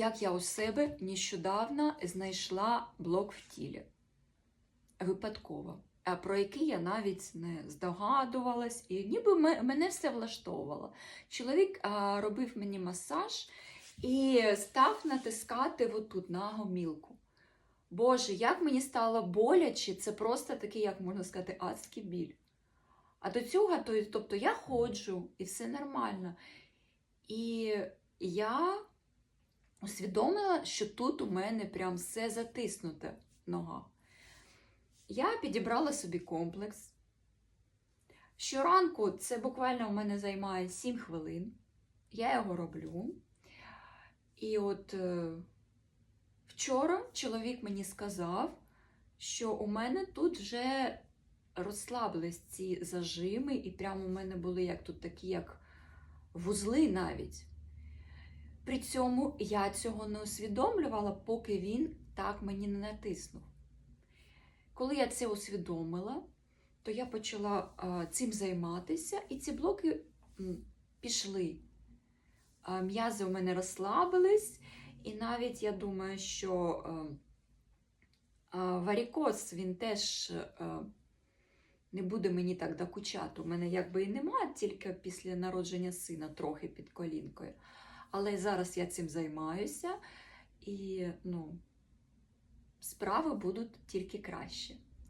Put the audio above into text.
Як я у себе нещодавно знайшла блок в тілі. Випадково. Про який я навіть не здогадувалась, і ніби мене все влаштовувало. Чоловік робив мені масаж і став натискати отут на гомілку. Боже, як мені стало боляче, це просто такий, як можна сказати, адський біль. А до цього, то- тобто я ходжу і все нормально. І я усвідомила, що тут у мене прям все затиснуте в ногах. Я підібрала собі комплекс. Щоранку це буквально у мене займає 7 хвилин. Я його роблю. І от е, вчора чоловік мені сказав, що у мене тут вже розслабились ці зажими, і прямо у мене були як тут такі, як вузли навіть. При цьому я цього не усвідомлювала, поки він так мені не натиснув. Коли я це усвідомила, то я почала цим займатися, і ці блоки пішли. М'язи у мене розслабились, і навіть я думаю, що варікоз він теж не буде мені так докучати. У мене якби і немає, тільки після народження сина трохи під колінкою. Але зараз я цим займаюся, і ну, справи будуть тільки краще.